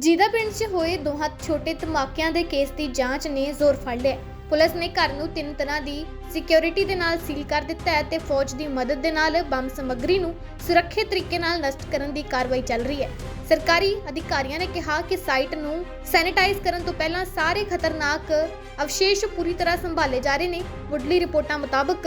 ਜੀਦਾ ਪਿੰਡ 'ਚ ਹੋਏ ਦੋਹਾਂ ਛੋਟੇ ਧਮਾਕਿਆਂ ਦੇ ਕੇਸ ਦੀ ਜਾਂਚ ਨੇ ਜ਼ੋਰ ਫੜ ਲਿਆ। ਪੁਲਿਸ ਨੇ ਘਰ ਨੂੰ ਤਿੰਨ ਤਰ੍ਹਾਂ ਦੀ ਸਿਕਿਉਰਿਟੀ ਦੇ ਨਾਲ ਸੀਲ ਕਰ ਦਿੱਤਾ ਹੈ ਤੇ ਫੌਜ ਦੀ ਮਦਦ ਦੇ ਨਾਲ ਬੰਬ ਸਮੱਗਰੀ ਨੂੰ ਸੁਰੱਖਿਅਤ ਤਰੀਕੇ ਨਾਲ ਨਸ਼ਟ ਕਰਨ ਦੀ ਕਾਰਵਾਈ ਚੱਲ ਰਹੀ ਹੈ। ਸਰਕਾਰੀ ਅਧਿਕਾਰੀਆਂ ਨੇ ਕਿਹਾ ਕਿ ਸਾਈਟ ਨੂੰ ਸੈਨੀਟਾਈਜ਼ ਕਰਨ ਤੋਂ ਪਹਿਲਾਂ ਸਾਰੇ ਖਤਰਨਾਕ ਅਵਸ਼ੇਸ਼ ਪੂਰੀ ਤਰ੍ਹਾਂ ਸੰਭਾਲੇ ਜਾ ਰਹੇ ਨੇ। ਮੁੱਢਲੀ ਰਿਪੋਰਟਾਂ ਮੁਤਾਬਕ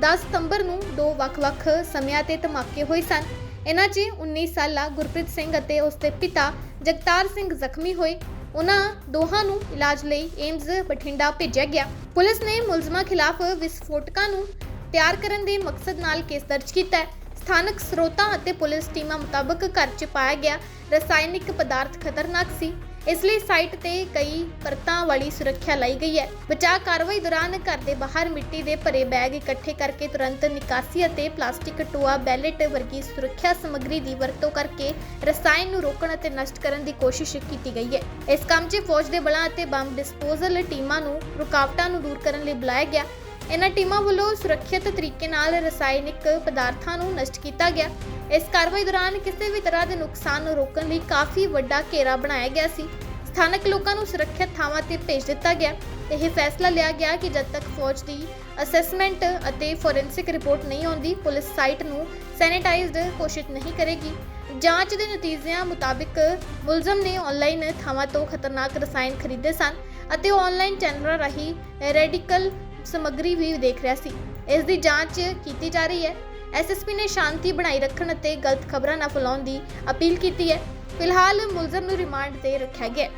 10 ਸਤੰਬਰ ਨੂੰ ਦੋ ਵੱਖ-ਵੱਖ ਸਮਿਆਂ ਤੇ ਧਮਾਕੇ ਹੋਏ ਸਨ। ਇਹਨਾਂ 'ਚ 19 ਸਾਲਾ ਗੁਰਪ੍ਰੀਤ ਸਿੰਘ ਅਤੇ ਉਸ ਦੇ ਪਿਤਾ ਜਗਤਾਰ ਸਿੰਘ ਜ਼ਖਮੀ ਹੋਏ। ਉਹਨਾਂ ਦੋਹਾਂ ਨੂੰ ਇਲਾਜ ਲਈ ਏਮਜ਼ ਬਠਿੰਡਾ ਭੇਜਿਆ ਗਿਆ। ਪੁਲਿਸ ਨੇ ਮੁਲਜ਼ਮਾਂ ਖਿਲਾਫ ਵਿਸਫੋਟਕਾਂ ਨੂੰ ਤਿਆਰ ਕਰਨ ਦੇ ਮਕਸਦ ਨਾਲ ਕੇਸ ਦਰਜ ਕੀਤਾ ਹੈ। ਸਥਾਨਕ ਸਰੋਤਾਂ ਅਤੇ ਪੁਲਿਸ ਟੀਮਾਂ ਮੁਤਾਬਕ ਘਰ 'ਚ ਪਾਇਆ ਗਿਆ ਰਸਾਇਣਿਕ ਪਦਾਰਥ ਖਤਰਨਾਕ ਸੀ। ਇਸ ਲਈ ਸਾਈਟ ਤੇ ਕਈ ਪਰਤਾਂ ਵਾਲੀ ਸੁਰੱਖਿਆ ਲਾਈ ਗਈ ਹੈ। ਬਚਾਅ ਕਾਰਵਾਈ ਦੌਰਾਨ ਘਰ ਦੇ ਬਾਹਰ ਮਿੱਟੀ ਦੇ ਭਰੇ ਬੈਗ ਇਕੱਠੇ ਕਰਕੇ ਤੁਰੰਤ ਨਿਕਾਸੀ ਅਤੇ ਪਲਾਸਟਿਕ ਟੋਆ, ਬੈਲਟ ਵਰਗੀ ਸੁਰੱਖਿਆ ਸਮੱਗਰੀ ਦੀ ਵਰਤੋਂ ਕਰਕੇ ਰਸਾਇਣ ਨੂੰ ਰੋਕਣ ਅਤੇ ਨਸ਼ਟ ਕਰਨ ਦੀ ਕੋਸ਼ਿਸ਼ ਕੀਤੀ ਗਈ ਹੈ। ਇਸ ਕੰਮ 'ਚ ਫੌਜ ਦੇ ਬਲਾਂ ਅਤੇ ਬੰਬ ਡਿਸਪੋਜ਼ਲ ਟੀਮਾਂ ਨੂੰ ਰੁਕਾਵਟਾਂ ਨੂੰ ਦੂਰ ਕਰਨ ਲਈ ਬੁਲਾਇਆ ਗਿਆ। ਇਹਨਾਂ ਟੀਮਾਂ ਵੱਲੋਂ ਸੁਰੱਖਿਅਤ ਤਰੀਕੇ ਨਾਲ ਰਸਾਇਣਿਕ ਪਦਾਰਥਾਂ ਨੂੰ ਨਸ਼ਟ ਕੀਤਾ ਗਿਆ। ਇਸ ਕਾਰਵਾਈ ਦੌਰਾਨ ਕਿਸੇ ਵੀ ਤਰ੍ਹਾਂ ਦੇ ਨੁਕਸਾਨ ਨੂੰ ਰੋਕਣ ਲਈ ਕਾਫੀ ਵੱਡਾ ਘੇਰਾ ਬਣਾਇਆ ਗਿਆ ਸੀ। ਸਥਾਨਕ ਲੋਕਾਂ ਨੂੰ ਸੁਰੱਖਿਅਤ ਥਾਵਾਂ ਤੇ ਭੇਜ ਦਿੱਤਾ ਗਿਆ। ਇਹ ਫੈਸਲਾ ਲਿਆ ਗਿਆ ਕਿ ਜਦ ਤੱਕ ਫੌਜ ਦੀ ਅਸੈਸਮੈਂਟ ਅਤੇ ਫੋਰੈਂਸਿਕ ਰਿਪੋਰਟ ਨਹੀਂ ਆਉਂਦੀ, ਪੁਲਿਸ ਸਾਈਟ ਨੂੰ ਸੈਨੀਟਾਈਜ਼ਡ ਘੋਸ਼ਿਤ ਨਹੀਂ ਕਰੇਗੀ। ਜਾਂਚ ਦੇ ਨਤੀਜਿਆਂ ਮੁਤਾਬਕ ਮੁਲਜ਼ਮ ਨੇ ਆਨਲਾਈਨ ਥਾਵਾਂ ਤੋਂ ਖਤਰਨਾਕ ਰਸਾਇਣ ਖਰੀਦੇ ਸਨ ਅਤੇ ਉਹ ਆਨਲਾਈਨ ਚੈਨਲਾਂ ਰਾਹੀਂ ਰੈਡੀਕਲ ਸਮੱਗਰੀ ਵੀ ਦੇਖ ਰਿਹਾ ਸੀ। ਇਸ ਦੀ ਜਾਂਚ ਕੀਤੀ ਜਾ ਰਹੀ ਹੈ। ਐਸਐਸਪੀ ਨੇ ਸ਼ਾਂਤੀ ਬਣਾਈ ਰੱਖਣ ਅਤੇ ਗਲਤ ਖਬਰਾਂ ਨਾ ਫੈਲਾਉਣ ਦੀ ਅਪੀਲ ਕੀਤੀ ਹੈ। ਫਿਲਹਾਲ ਮੁਲਜ਼ਮ ਨੂੰ ਰਿਮਾਂਡ ਤੇ ਰੱਖਿਆ ਗਿਆ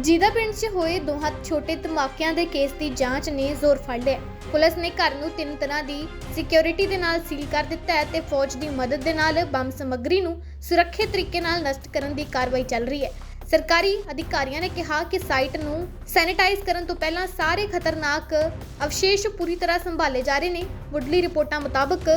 ਜੀਦਾ ਪਿੰਡ 'ਚ ਹੋਏ ਦੋਹਾਂ ਛੋਟੇ ਧਮਾਕਿਆਂ ਦੇ ਕੇਸ ਦੀ ਜਾਂਚ ਨੇ ਜ਼ੋਰ ਫੜ ਲਿਆ ਪੁਲਿਸ ਨੇ ਘਰ ਨੂੰ ਤਿੰਨ ਤਰ੍ਹਾਂ ਦੀ ਸਿਕਿਉਰਿਟੀ ਦੇ ਨਾਲ ਸੀਲ ਕਰ ਦਿੱਤਾ ਹੈ ਤੇ ਫੌਜ ਦੀ ਮਦਦ ਦੇ ਨਾਲ ਬੰਬ ਸਮੱਗਰੀ ਨੂੰ ਸੁਰੱਖਿਅਤ ਤਰੀਕੇ ਨਾਲ ਨਸ਼ਟ ਕਰਨ ਦੀ ਕਾਰਵਾਈ ਚੱਲ ਰਹੀ ਹੈ। ਸਰਕਾਰੀ ਅਧਿਕਾਰੀਆਂ ਨੇ ਕਿਹਾ ਕਿ ਸਾਈਟ ਨੂੰ ਸੈਨੀਟਾਈਜ਼ ਕਰਨ ਤੋਂ ਪਹਿਲਾਂ ਸਾਰੇ ਖਤਰਨਾਕ ਅਵਸ਼ੇਸ਼ ਪੂਰੀ ਤਰ੍ਹਾਂ ਸੰਭਾਲੇ ਜਾ ਰਹੇ ਨੇ। ਮੁੱਢਲੀ ਰਿਪੋਰਟਾਂ ਮੁਤਾਬਕ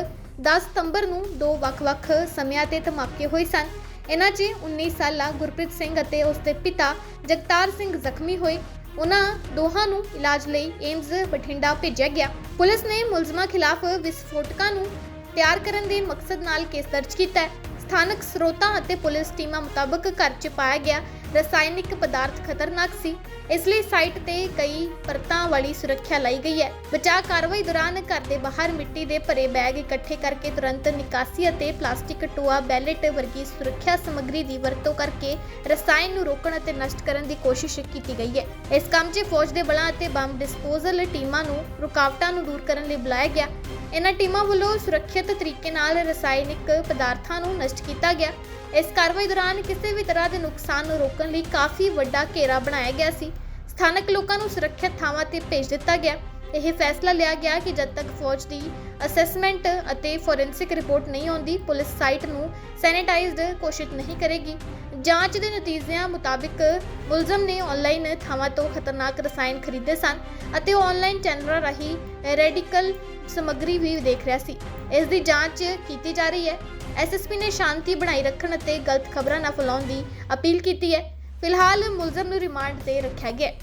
10 ਸਤੰਬਰ ਨੂੰ ਦੋ ਵੱਖ-ਵੱਖ ਸਮਿਆਂ ਤੇ ਧਮਾਕੇ ਹੋਏ ਸਨ। ਇਹਨਾਂ 'ਚ 19 ਸਾਲਾ ਗੁਰਪ੍ਰੀਤ ਸਿੰਘ ਅਤੇ ਉਸ ਦੇ ਪਿਤਾ ਜਗਤਾਰ ਸਿੰਘ ਜ਼ਖਮੀ ਹੋਏ। ਉਹਨਾਂ ਦੋਹਾਂ ਨੂੰ ਇਲਾਜ ਲਈ ਏਮਜ਼ ਬਠਿੰਡਾ ਭੇਜਿਆ ਗਿਆ। ਪੁਲਿਸ ਨੇ ਮੁਲਜ਼ਮਾਂ ਖਿਲਾਫ ਵਿਸਫੋਟਕਾਂ ਨੂੰ ਤਿਆਰ ਕਰਨ ਦੇ ਮਕਸਦ ਨਾਲ ਕੇਸ ਦਰਜ ਕੀਤਾ ਹੈ। ਸਥਾਨਕ ਸਰੋਤਾਂ ਅਤੇ ਪੁਲਿਸ ਟੀਮਾਂ ਮੁਤਾਬਕ ਘਰ 'ਚ ਪਾਇਆ ਗਿਆ ਰਸਾਇਣਿਕ ਪਦਾਰਥ ਖਤਰਨਾਕ ਸੀ। ਇਸ ਲਈ ਸਾਈਟ ਤੇ ਕਈ ਪਰਤਾਂ ਵਾਲੀ ਸੁਰੱਖਿਆ ਲਾਈ ਗਈ ਹੈ। ਬਚਾਅ ਕਾਰਵਾਈ ਦੌਰਾਨ ਘਰ ਦੇ ਬਾਹਰ ਮਿੱਟੀ ਦੇ ਭਰੇ ਬੈਗ ਇਕੱਠੇ ਕਰਕੇ ਤੁਰੰਤ ਨਿਕਾਸੀ ਅਤੇ ਪਲਾਸਟਿਕ ਟੋਆ, ਬੈਲਟ ਵਰਗੀ ਸੁਰੱਖਿਆ ਸਮੱਗਰੀ ਦੀ ਵਰਤੋਂ ਕਰਕੇ ਰਸਾਇਣ ਨੂੰ ਰੋਕਣ ਅਤੇ ਨਸ਼ਟ ਕਰਨ ਦੀ ਕੋਸ਼ਿਸ਼ ਕੀਤੀ ਗਈ ਹੈ। ਇਸ ਕੰਮ 'ਚ ਫੌਜ ਦੇ ਬਲਾਂ ਅਤੇ ਬੰਬ ਡਿਸਪੋਜ਼ਲ ਟੀਮਾਂ ਨੂੰ ਰੁਕਾਵਟਾਂ ਨੂੰ ਦੂਰ ਕਰਨ ਲਈ ਬੁਲਾਇਆ ਗਿਆ। ਇਹਨਾਂ ਟੀਮਾਂ ਵੱਲੋਂ ਸੁਰੱਖਿਅਤ ਤਰੀਕੇ ਨਾਲ ਰਸਾਇਣਿਕ ਪਦਾਰਥਾਂ ਨੂੰ ਨਸ਼ਟ ਕੀਤਾ ਗਿਆ। ਇਸ ਕਾਰਵਾਈ ਦੌਰਾਨ ਕਿਸੇ ਵੀ ਤਰ੍ਹਾਂ ਦੇ ਨੁਕਸਾਨ ਨੂੰ ਰੋਕਣ ਲਈ ਕਾਫੀ ਵੱਡਾ ਘੇਰਾ ਬਣਾਇਆ ਗਿਆ ਸੀ। ਸਥਾਨਕ ਲੋਕਾਂ ਨੂੰ ਸੁਰੱਖਿਅਤ ਥਾਵਾਂ ਤੇ ਭੇਜ ਦਿੱਤਾ ਗਿਆ। ਇਹ ਫੈਸਲਾ ਲਿਆ ਗਿਆ ਕਿ ਜਦ ਤੱਕ ਫੌਜ ਦੀ ਅਸੈਸਮੈਂਟ ਅਤੇ ਫੋਰੈਂਸਿਕ ਰਿਪੋਰਟ ਨਹੀਂ ਆਉਂਦੀ, ਪੁਲਿਸ ਸਾਈਟ ਨੂੰ ਸੈਨੇਟਾਈਜ਼ਡ ਘੋਸ਼ਿਤ ਨਹੀਂ ਕਰੇਗੀ। ਜਾਂਚ ਦੇ ਨਤੀਜਿਆਂ ਮੁਤਾਬਕ ਮੁਲਜ਼ਮ ਨੇ ਆਨਲਾਈਨ ਥਾਵਾਂ ਤੋਂ ਖਤਰਨਾਕ ਰਸਾਇਣ ਖਰੀਦੇ ਸਨ ਅਤੇ ਉਹ ਆਨਲਾਈਨ ਚੈਨਲਾਂ ਰਾਹੀਂ ਰੈਡੀਕਲ ਸਮੱਗਰੀ ਵੀ ਦੇਖ ਰਿਹਾ ਸੀ। ਇਸ ਦੀ ਜਾਂਚ ਕੀਤੀ ਜਾ ਰਹੀ ਹੈ। ਐਸਐਸਪੀ ਨੇ ਸ਼ਾਂਤੀ ਬਣਾਈ ਰੱਖਣ ਅਤੇ ਗਲਤ ਖਬਰਾਂ ਨਾ ਫੈਲਾਉਣ ਦੀ ਅਪੀਲ ਕੀਤੀ ਹੈ। ਫਿਲਹਾਲ ਮੁਲਜ਼ਮ ਨੂੰ ਰਿਮਾਂਡ ਤੇ ਰੱਖਿਆ ਗਿਆ ਹੈ।